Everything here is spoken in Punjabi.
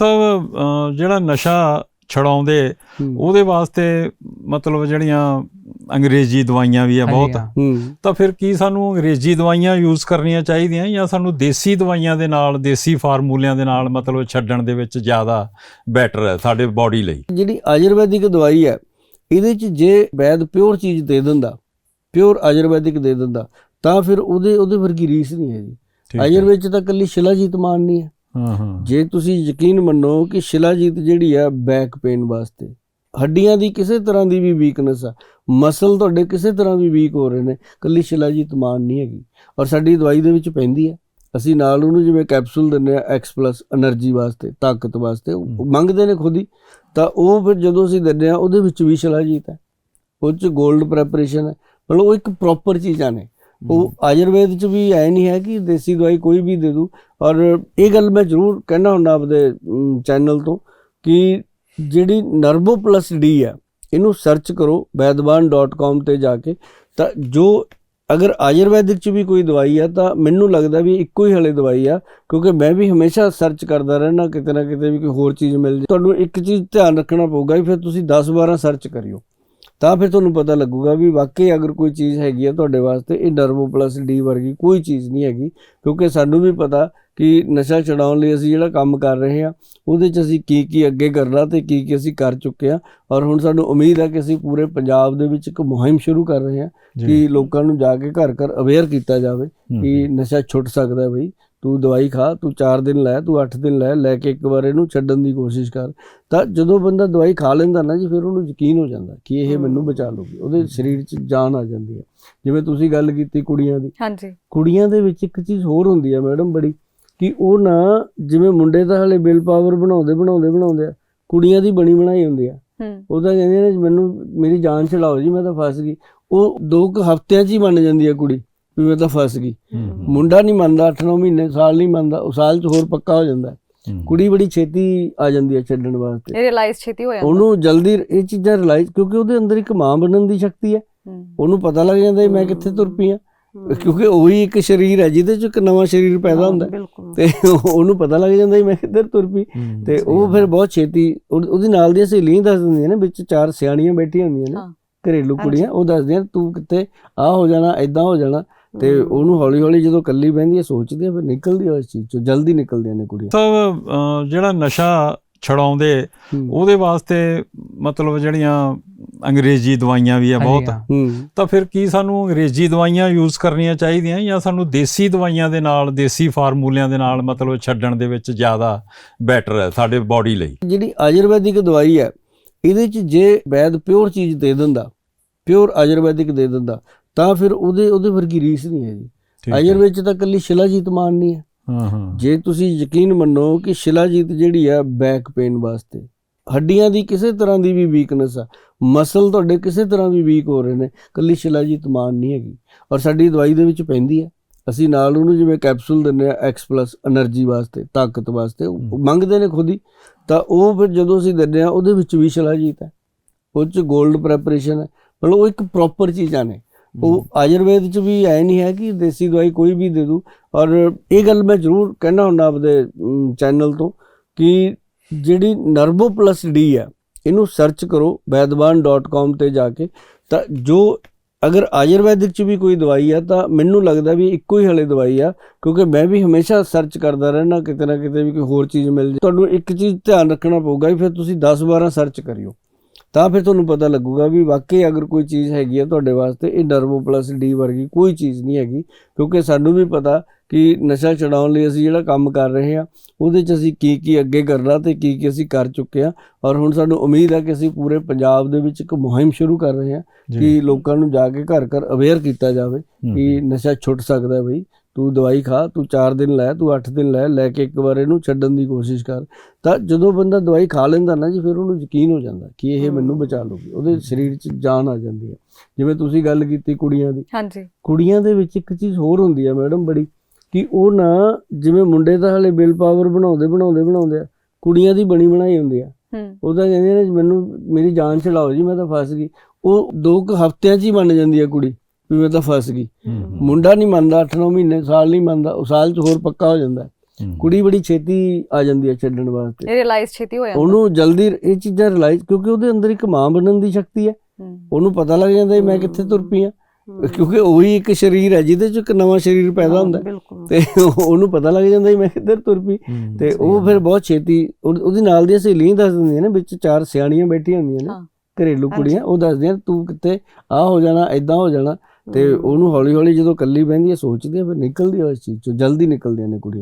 ਸਭ ਜਿਹੜਾ ਨਸ਼ਾ ਛਡਾਉਂਦੇ ਉਹਦੇ ਵਾਸਤੇ ਮਤਲਬ ਜਿਹੜੀਆਂ ਅੰਗਰੇਜ਼ੀ ਦਵਾਈਆਂ ਵੀ ਆ ਬਹੁਤ। ਤਾਂ ਫਿਰ ਕੀ ਸਾਨੂੰ ਅੰਗਰੇਜ਼ੀ ਦਵਾਈਆਂ ਯੂਜ਼ ਕਰਨੀਆਂ ਚਾਹੀਦੀਆਂ ਜਾਂ ਸਾਨੂੰ ਦੇਸੀ ਦਵਾਈਆਂ ਦੇ ਨਾਲ ਦੇਸੀ ਫਾਰਮੂਲਿਆਂ ਦੇ ਨਾਲ ਮਤਲਬ ਛੱਡਣ ਦੇ ਵਿੱਚ ਜ਼ਿਆਦਾ ਬੈਟਰ ਹੈ ਸਾਡੇ ਬਾਡੀ ਲਈ? ਜਿਹੜੀ ਆਯੁਰਵੈਦਿਕ ਦਵਾਈ ਹੈ ਇਹਦੇ ਚ ਜੇ ਵੈਦ ਪਿਓਰ ਚੀਜ਼ ਦੇ ਦਿੰਦਾ ਪਿਓਰ ਆਯੁਰਵੈਦਿਕ ਦੇ ਦਿੰਦਾ ਤਾਂ ਫਿਰ ਉਹਦੇ ਉਹਦੇ ਵਰਗੀ ਰੀਸ ਨਹੀਂ ਹੈ। ਜੀ। ਆਯੁਰਵੇਦ ਚ ਤਾਂ ਕੱਲੀ ਸ਼ਿਲਾਜੀਤ ਮਾਨ ਨਹੀਂ ਹੈ। ਹਾਂ ਜੇ ਤੁਸੀਂ ਯਕੀਨ ਮੰਨੋ ਕਿ ਸ਼ਿਲਾਜੀਤ ਜਿਹੜੀ ਆ ਬੈਕ ਪੇਨ ਵਾਸਤੇ ਹੱਡੀਆਂ ਦੀ ਕਿਸੇ ਤਰ੍ਹਾਂ ਦੀ ਵੀ ਵੀਕਨੈਸ ਆ ਮਸਲ ਤੁਹਾਡੇ ਕਿਸੇ ਤਰ੍ਹਾਂ ਵੀ ਵੀਕ ਹੋ ਰਹੇ ਨੇ ਕੱਲੀ ਸ਼ਿਲਾਜੀਤ ਮਾਨ ਨਹੀਂ ਹੈਗੀ। ਔਰ ਸਾਡੀ ਦਵਾਈ ਦੇ ਵਿੱਚ ਪੈਂਦੀ ਆ। ਅਸੀਂ ਨਾਲ ਉਹਨੂੰ ਜਿਵੇਂ ਕੈਪਸੂਲ ਦਿੰਨੇ ਆ x એનર્ਜੀ ਵਾਸਤੇ ਤਾਕਤ ਵਾਸਤੇ ਮੰਗਦੇ ਨੇ ਖੁਦ ਹੀ। ਤਾਂ ਉਹ ਫਿਰ ਜਦੋਂ ਅਸੀਂ ਦਿੰਨੇ ਆ ਉਹਦੇ ਵਿੱਚ ਵੀ ਸ਼ਿਲਾਜੀਤ ਹੈ। ਉਹ ਚ ਗੋਲਡ ਪ੍ਰੈਪਰੇਸ਼ਨ ਹੈ। ਮਤਲਬ ਉਹ ਇੱਕ ਪ੍ਰੋਪਰ ਚੀਜ਼ਾਂ ਨੇ। ਉਹ ਆਯੁਰਵੇਦ ਚ ਵੀ ਐ ਨਹੀਂ ਹੈ ਕਿ ਦੇਸੀ ਦਵਾਈ ਕੋਈ ਵੀ ਦੇ ਦੂ। ਔਰ ਇਹ ਗੱਲ ਮੈਂ ਜ਼ਰੂਰ ਕਹਿਣਾ ਹੁੰਦਾ ਆਪਦੇ ਚੈਨਲ ਤੋਂ ਕਿ ਜਿਹੜੀ ਨਰਵੋ ਪਲੱਸ ਡੀ ਹੈ ਇਹਨੂੰ ਸਰਚ ਕਰੋ ਵੈਦਵਾਨ.com ਤੇ ਜਾ ਕੇ। ਤਾਂ ਜੋ ਅਗਰ ਆਯੁਰਵੈਦਿਕ ਚ ਵੀ ਕੋਈ ਦਵਾਈ ਆ ਤਾਂ ਮੈਨੂੰ ਲੱਗਦਾ ਵੀ ਇੱਕੋ ਹੀ ਹਲੇ ਦਵਾਈ ਆ ਕਿਉਂਕਿ ਮੈਂ ਵੀ ਹਮੇਸ਼ਾ ਸਰਚ ਕਰਦਾ ਰਹਿਣਾ ਕਿਤੇ ਨਾ ਕਿਤੇ ਵੀ ਕੋਈ ਹੋਰ ਚੀਜ਼ ਮਿਲ ਜੇ। ਤੁਹਾਨੂੰ ਇੱਕ ਚੀਜ਼ ਧਿਆਨ ਰੱਖਣਾ ਪਊਗਾ ਵੀ ਫਿਰ ਤੁਸੀਂ 10 12 ਸਰਚ ਕਰਿਓ। ਤਾਂ ਫਿਰ ਤੁਹਾਨੂੰ ਪਤਾ ਲੱਗੂਗਾ ਵੀ ਵਾਕਈ ਅਗਰ ਕੋਈ ਚੀਜ਼ ਹੈਗੀ ਆ ਤੁਹਾਡੇ ਵਾਸਤੇ ਇਹ ਨਰਵੋ ਪਲੱਸ ਡੀ ਵਰਗੀ ਕੋਈ ਚੀਜ਼ ਨਹੀਂ ਹੈਗੀ ਕਿਉਂਕਿ ਸਾਨੂੰ ਵੀ ਪਤਾ ਕਿ ਨਸ਼ਾ ਛਡਾਉਣ ਲਈ ਅਸੀਂ ਜਿਹੜਾ ਕੰਮ ਕਰ ਰਹੇ ਹਾਂ ਉਹਦੇ 'ਚ ਅਸੀਂ ਕੀ ਕੀ ਅੱਗੇ ਕਰਨਾ ਤੇ ਕੀ ਕੀ ਅਸੀਂ ਕਰ ਚੁੱਕੇ ਹਾਂ। ਔਰ ਹੁਣ ਸਾਨੂੰ ਉਮੀਦ ਹੈ ਕਿ ਅਸੀਂ ਪੂਰੇ ਪੰਜਾਬ ਦੇ ਵਿੱਚ ਇੱਕ ਮੁਹਿੰਮ ਸ਼ੁਰੂ ਕਰ ਰਹੇ ਹਾਂ ਕਿ ਲੋਕਾਂ ਨੂੰ ਜਾ ਕੇ ਘਰ ਘਰ ਅਵੇਅਰ ਕੀਤਾ ਜਾਵੇ ਕਿ ਨਸ਼ਾ ਛੁੱਟ ਸਕਦਾ ਹੈ ਬਈ। ਤੂੰ ਦਵਾਈ ਖਾ ਤੂੰ 4 ਦਿਨ ਲੈ ਤੂੰ 8 ਦਿਨ ਲੈ ਲੈ ਕੇ ਇੱਕ ਵਾਰ ਇਹਨੂੰ ਛੱਡਣ ਦੀ ਕੋਸ਼ਿਸ਼ ਕਰ। ਤਾਂ ਜਦੋਂ ਬੰਦਾ ਦਵਾਈ ਖਾ ਲੈਂਦਾ ਨਾ ਜੀ ਫਿਰ ਉਹਨੂੰ ਯਕੀਨ ਹੋ ਜਾਂਦਾ ਕਿ ਇਹ ਮੈਨੂੰ ਬਚਾ ਲੂਗੀ ਉਹਦੇ ਸਰੀਰ 'ਚ ਜਾਨ ਆ ਜਾਂਦੀ ਹੈ ਜਿਵੇਂ ਤੁਸੀਂ ਗੱਲ ਕੀਤੀ ਕੁੜੀਆਂ ਦੀ। ਹਾਂਜੀ। ਕੁੜੀਆਂ ਦੇ ਵਿੱਚ ਇੱਕ ਚੀਜ਼ ਹੋਰ ਹੁੰਦੀ ਹੈ ਮੈਡਮ ਬੜੀ ਕਿ ਉਹ ਨਾ ਜਿਵੇਂ ਮੁੰਡੇ ਤਾਂ ਹਲੇ ਬਿਲ ਪਾਵਰ ਬਣਾਉਂਦੇ ਬਣਾਉਂਦੇ ਬਣਾਉਂਦੇ ਆ ਕੁੜੀਆਂ ਦੀ ਬਣੀ ਬਣਾਈ ਹੁੰਦੀ ਆ। ਉਹ ਤਾਂ ਕਹਿੰਦੇ ਨੇ ਮੈਨੂੰ ਮੇਰੀ ਜਾਨ ਛਡਾਓ ਜੀ ਮੈਂ ਤਾਂ ਫਸ ਗਈ। ਉਹ ਦੋ ਕੁ ਹਫ਼ਤਿਆਂ 'ਚ ਹੀ ਮੰਨ ਜਾਂਦੀ ਹੈ ਕੁੜੀ। ਵੀ ਮੈਂ ਤਾਂ ਫਸ ਗਈ। ਮੁੰਡਾ ਨਹੀਂ ਮੰਨਦਾ 8-9 ਮਹੀਨੇ ਸਾਲ ਨਹੀਂ ਮੰਨਦਾ ਉਹ ਸਾਲ 'ਚ ਹੋਰ ਪੱਕਾ ਹੋ ਜਾਂਦਾ। ਕੁੜੀ ਬੜੀ ਛੇਤੀ ਆ ਜਾਂਦੀ ਹੈ ਛੱਡਣ ਵਾਸਤੇ। ਇਹ ਰਿਅਲਾਈਜ਼ ਛੇਤੀ ਹੋ ਜਾਂਦਾ। ਉਹਨੂੰ ਜਲਦੀ ਇਹ ਚੀਜ਼ਾਂ ਰਿਅਲਾਈਜ਼ ਕਿਉਂਕਿ ਉਹਦੇ ਅੰਦਰ ਇੱਕ ਮਾਂ ਬਣਨ ਦੀ ਸ਼ਕਤੀ ਹੈ। ਉਹਨੂੰ ਪਤਾ ਲੱਗ ਜਾਂਦਾ ਮੈਂ ਕਿੱਥੇ ਤੁਰ ਪਈ ਆ ਕਿਉਂਕਿ ਉਹੀ ਇੱਕ ਸਰੀਰ ਹੈ ਜਿਹਦੇ 'ਚ ਇੱਕ ਨਵਾਂ ਸਰੀਰ ਪੈਦਾ ਹੁੰਦਾ। ਤੇ ਉਹਨੂੰ ਪਤਾ ਲੱਗ ਜਾਂਦਾ ਮੈਂ ਕਿੱਧਰ ਤੁਰ ਪਈ। ਤੇ ਉਹ ਫਿਰ ਬਹੁਤ ਛੇਤੀ ਉਹ- ਉਹਦੀ ਨਾਲ ਦੀਆਂ ਸਹੇਲੀਆਂ ਦੱਸ ਦਿੰਦੀਆਂ ਨੇ ਵਿੱਚ ਚਾਰ ਸਿਆਣੀਆਂ ਬੈਠੀਆਂ ਹੁੰਦੀਆਂ ਨੇ। ਘਰੇਲੂ। ਕੁੜੀਆਂ ਉਹ ਦੱਸਦੀਆਂ ਤੂੰ ਕਿੱਥੇ ਆ ਹੋ ਜਾਣਾ ਐਦਾਂ ਹੋ ਜਾਣਾ। ਤੇ ਉਹਨੂੰ ਹੌਲੀ ਹੌਲੀ ਜਦੋਂ ਕੱਲੀ ਬਹਿੰਦੀ ਹੈ ਸੋਚਦੀ ਹੈ ਫਿਰ ਨਿਕਲਦੀ ਹੈ ਉਸ ਚੀਜ਼ ਚੋਂ ਜਲਦੀ ਨਿਕਲਦੀਆਂ ਨੇ ਕੁੜੀਆਂ। ਸਭ ਜਿਹੜਾ ਨਸ਼ਾ ਛਡਾਉਂਦੇ। ਉਹਦੇ ਵਾਸਤੇ ਮਤਲਬ ਜਿਹੜੀਆਂ ਅੰਗਰੇਜ਼ੀ ਦਵਾਈਆਂ ਵੀ ਆ ਬਹੁਤ। ਤਾਂ ਫਿਰ ਕੀ ਸਾਨੂੰ ਅੰਗਰੇਜ਼ੀ ਦਵਾਈਆਂ ਯੂਜ਼ ਕਰਨੀਆਂ ਚਾਹੀਦੀਆਂ ਜਾਂ ਸਾਨੂੰ ਦੇਸੀ ਦਵਾਈਆਂ ਦੇ ਨਾਲ ਦੇਸੀ ਫਾਰਮੂਲਿਆਂ ਦੇ ਨਾਲ ਮਤਲਬ ਛੱਡਣ ਦੇ ਵਿੱਚ ਜ਼ਿਆਦਾ ਬੈਟਰ ਹੈ ਸਾਡੇ ਬਾਡੀ ਲਈ? ਜਿਹੜੀ ਆਯੁਰਵੈਦਿਕ ਦਵਾਈ ਹੈ ਇਹਦੇ ਚ ਜੇ ਵੈਦ ਪਿਓਰ ਚੀਜ਼ ਦੇ ਦਿੰਦਾ ਪਿਓਰ ਆਯੁਰਵੈਦਿਕ ਦੇ ਦਿੰਦਾ ਤਾਂ ਫਿਰ ਉਹਦੇ ਉਹਦੇ ਵਰਗੀ ਰੀਸ ਨਹੀਂ ਹੈ। ਜੀ ਆਯੁਰਵੇਦ ਚ ਤਾਂ ਕੱਲੀ ਸ਼ਿਲਾਜੀਤ ਮਾਨਨੀ ਹੈ। ਹਾਂ ਹਾਂ। ਜੇ ਤੁਸੀਂ ਯਕੀਨ ਮੰਨੋ ਕਿ ਸ਼ਿਲਾਜੀਤ ਜਿਹੜੀ ਆ ਬੈਕ ਪੇਨ ਵਾਸਤੇ ਹੱਡੀਆਂ ਦੀ ਕਿਸੇ ਤਰ੍ਹਾਂ ਦੀ ਵੀ ਵੀਕਨੈਸ ਆ ਮਸਲ ਤੁਹਾਡੇ ਕਿਸੇ ਤਰ੍ਹਾਂ ਵੀ ਵੀਕ ਹੋ ਰਹੇ ਨੇ ਕੱਲੀ ਸ਼ਿਲਾਜੀਤ ਮਾਨ ਨਹੀਂ ਹੈਗੀ। ਔਰ ਸਾਡੀ ਦਵਾਈ ਦੇ ਵਿੱਚ ਪੈਂਦੀ ਹੈ ਅਸੀਂ ਨਾਲ ਉਹਨੂੰ ਜਿਵੇਂ ਕੈਪਸੂਲ ਦਿੰਨੇ ਆ ਐਕਸ ਪਲੱਸ એનર્ਜੀ ਵਾਸਤੇ ਤਾਕਤ ਵਾਸਤੇ ਮੰਗਦੇ ਨੇ ਖੁਦ ਹੀ। ਤਾਂ ਉਹ ਫਿਰ ਜਦੋਂ ਅਸੀਂ ਦਿੰਨੇ ਆ ਉਹਦੇ ਵਿੱਚ ਵੀ ਸ਼ਿਲਾਜੀਤ ਹੈ। ਉਹ ਚ ਗੋਲਡ ਪ੍ਰੈਪਰੇਸ਼ਨ ਹੈ। ਮਤਲਬ ਉਹ ਇੱਕ ਪ੍ਰੋਪਰ ਚੀਜ਼ਾਂ ਨੇ। ਉਹ ਆਯੁਰਵੇਦ ਚ ਵੀ ਐ ਨਹੀਂ ਹੈ ਕਿ ਦੇਸੀ ਦਵਾਈ ਕੋਈ ਵੀ ਦੇ ਦੂ। ਔਰ ਇਹ ਗੱਲ ਮੈਂ ਜ਼ਰੂਰ ਕਹਿਣਾ ਹੁੰਦਾ ਆਪਦੇ ਚੈਨਲ ਤੋਂ ਕਿ ਜਿਹੜੀ ਨਰਵੋ ਪਲੱਸ ਡੀ ਹੈ ਇਹਨੂੰ ਸਰਚ ਕਰੋ ਵੈਦਵਾਨ.com ਤੇ ਜਾ ਕੇ। ਤਾਂ ਜੋ ਅਗਰ ਆਯੁਰਵੈਦਿਕ ਚ ਵੀ ਕੋਈ ਦਵਾਈ ਆ ਤਾਂ ਮੈਨੂੰ ਲੱਗਦਾ ਵੀ ਇੱਕੋ ਹੀ ਹਲੇ ਦਵਾਈ ਆ ਕਿਉਂਕਿ ਮੈਂ ਵੀ ਹਮੇਸ਼ਾ ਸਰਚ ਕਰਦਾ ਰਹਿਣਾ ਕਿਤੇ ਨਾ ਕਿਤੇ ਵੀ ਕੋਈ ਹੋਰ ਚੀਜ਼ ਮਿਲ ਜੇ। ਤੁਹਾਨੂੰ ਇੱਕ ਚੀਜ਼ ਧਿਆਨ ਰੱਖਣਾ ਪਊਗਾ ਵੀ ਫਿਰ ਤੁਸੀਂ 10 12 ਸਰਚ ਕਰਿਓ। ਤਾਂ ਫਿਰ ਤੁਹਾਨੂੰ ਪਤਾ ਲੱਗੂਗਾ ਵੀ ਵਾਕਈ ਅਗਰ ਕੋਈ ਚੀਜ਼ ਹੈਗੀ ਆ ਤੁਹਾਡੇ ਵਾਸਤੇ ਇਹ ਨਰਵੋ ਪਲੱਸ ਡੀ ਵਰਗੀ ਕੋਈ ਚੀਜ਼ ਨਹੀਂ ਹੈਗੀ ਕਿਉਂਕਿ ਸਾਨੂੰ ਵੀ ਪਤਾ ਕਿ ਨਸ਼ਾ ਛਡਾਉਣ ਲਈ ਅਸੀਂ ਜਿਹੜਾ ਕੰਮ ਕਰ ਰਹੇ ਹਾਂ ਉਹਦੇ 'ਚ ਅਸੀਂ ਕੀ ਕੀ ਅੱਗੇ ਕਰਨਾ ਤੇ ਕੀ ਕੀ ਅਸੀਂ ਕਰ ਚੁੱਕੇ ਹਾਂ। ਔਰ ਹੁਣ ਸਾਨੂੰ ਉਮੀਦ ਹੈ ਕਿ ਅਸੀਂ ਪੂਰੇ ਪੰਜਾਬ ਦੇ ਵਿੱਚ ਇੱਕ ਮੁਹਿੰਮ ਸ਼ੁਰੂ ਕਰ ਰਹੇ ਹਾਂ ਕਿ ਲੋਕਾਂ ਨੂੰ ਜਾ ਕੇ ਘਰ ਘਰ ਅਵੇਅਰ ਕੀਤਾ ਜਾਵੇ ਕਿ ਨਸ਼ਾ ਛੁੱਟ ਸਕਦਾ ਹੈ ਬਈ। ਤੂੰ ਦਵਾਈ ਖਾ ਤੂੰ 4 ਦਿਨ ਲੈ ਤੂੰ 8 ਦਿਨ ਲੈ ਲੈ ਕੇ ਇੱਕ ਵਾਰ ਇਹਨੂੰ ਛੱਡਣ ਦੀ ਕੋਸ਼ਿਸ਼ ਕਰ। ਤਾਂ ਜਦੋਂ ਬੰਦਾ ਦਵਾਈ ਖਾ ਲੈਂਦਾ ਨਾ ਜੀ ਫਿਰ ਉਹਨੂੰ ਯਕੀਨ ਹੋ ਜਾਂਦਾ ਕਿ ਇਹ ਮੈਨੂੰ ਬਚਾ ਲੂਗੀ ਉਹਦੇ ਸਰੀਰ 'ਚ ਜਾਨ ਆ ਜਾਂਦੀ ਹੈ। ਜਿਵੇਂ ਤੁਸੀਂ ਗੱਲ ਕੀਤੀ ਕੁੜੀਆਂ ਦੀ। ਹਾਂਜੀ। ਕੁੜੀਆਂ ਦੇ ਵਿੱਚ ਇੱਕ ਚੀਜ਼ ਹੋਰ ਹੁੰਦੀ ਹੈ ਮੈਡਮ ਬੜੀ ਕਿ ਉਹ ਨਾ ਜਿਵੇਂ ਮੁੰਡੇ ਤਾਂ ਹਲੇ ਬਿਲ ਪਾਵਰ ਬਣਾਉਂਦੇ ਬਣਾਉਂਦੇ ਬਣਾਉਂਦੇ ਆ ਕੁੜੀਆਂ ਦੀ ਬਣੀ ਬਣਾਈ ਹੁੰਦੀ ਆ। ਉਹ ਤਾਂ ਕਹਿੰਦੇ ਨੇ ਮੈਨੂੰ ਮੇਰੀ ਜਾਨ ਛਡਾਓ ਜੀ ਮੈਂ ਤਾਂ ਫਸ ਗਈ। ਉਹ ਦੋ ਕੁ ਹਫ਼ਤਿਆਂ 'ਚ ਹੀ ਮੰਨ ਜਾਂਦੀ ਹੈ ਕੁੜੀ। ਵੀ ਮੈਂ ਤਾਂ ਫਸ ਗਈ। ਮੁੰਡਾ ਨਹੀਂ ਮੰਨਦਾ 8-9 ਮਹੀਨੇ ਸਾਲ ਨਹੀਂ ਮੰਨਦਾ ਉਹ ਸਾਲ 'ਚ ਹੋਰ ਪੱਕਾ ਹੋ ਜਾਂਦਾ। ਕੁੜੀ ਬੜੀ ਛੇਤੀ ਆ ਜਾਂਦੀ ਹੈ ਛੱਡਣ ਵਾਸਤੇ। ਇਹ ਰਿਅਲਾਈਜ਼ ਛੇਤੀ ਹੋ ਜਾਂਦਾ। ਉਹਨੂੰ ਜਲਦੀ ਇਹ ਚੀਜ਼ਾਂ ਰਿਅਲਾਈਜ਼ ਕਿਉਂਕਿ ਉਹਦੇ ਅੰਦਰ ਇੱਕ ਮਾਂ ਬਣਨ ਦੀ ਸ਼ਕਤੀ ਹੈ। ਉਹਨੂੰ ਪਤਾ ਲੱਗ ਜਾਂਦਾ ਮੈਂ ਕਿੱਥੇ ਤੁਰ ਪਈ ਆ ਕਿਉਂਕਿ ਉਹੀ ਇੱਕ ਸਰੀਰ ਹੈ ਜਿਹਦੇ ਚ ਇੱਕ ਨਵਾਂ ਸਰੀਰ ਪੈਦਾ ਹੁੰਦਾ। ਤੇ ਉਹਨੂੰ ਪਤਾ ਲੱਗ ਜਾਂਦਾ ਮੈਂ ਕਿੱਧਰ ਤੁਰ ਪਈ। ਤੇ ਉਹ ਫਿਰ ਬਹੁਤ ਛੇਤੀ ਉਹ- ਉਹਦੀ ਨਾਲ ਦੀਆਂ ਸਹੇਲੀਆਂ ਦੱਸ ਦਿੰਦੀਆਂ ਨੇ ਵਿੱਚ ਚਾਰ ਸਿਆਣੀਆਂ ਬੈਠੀਆਂ ਹੁੰਦੀਆਂ ਨੇ। ਘਰੇਲੂ ਕੁੜੀਆਂ ਉਹ ਦੱਸਦੀਆਂ ਤੂੰ ਕਿੱਥੇ? ਆ ਹੋ ਜਾਣਾ ਐਦਾਂ ਹੋ ਜਾਣਾ। ਤੇ ਉਹਨੂੰ ਹੌਲੀ ਹੌਲੀ ਜਦੋਂ ਕੱਲੀ ਬਹਿੰਦੀ ਹੈ ਸੋਚਦੀ ਹੈ ਫਿਰ ਨਿਕਲਦੀ ਹੈ ਉਸ ਚੀਜ਼ ਚੋਂ ਜਲਦੀ ਨਿਕਲਦੀਆਂ ਨੇ ਕੁੜੀਆਂ।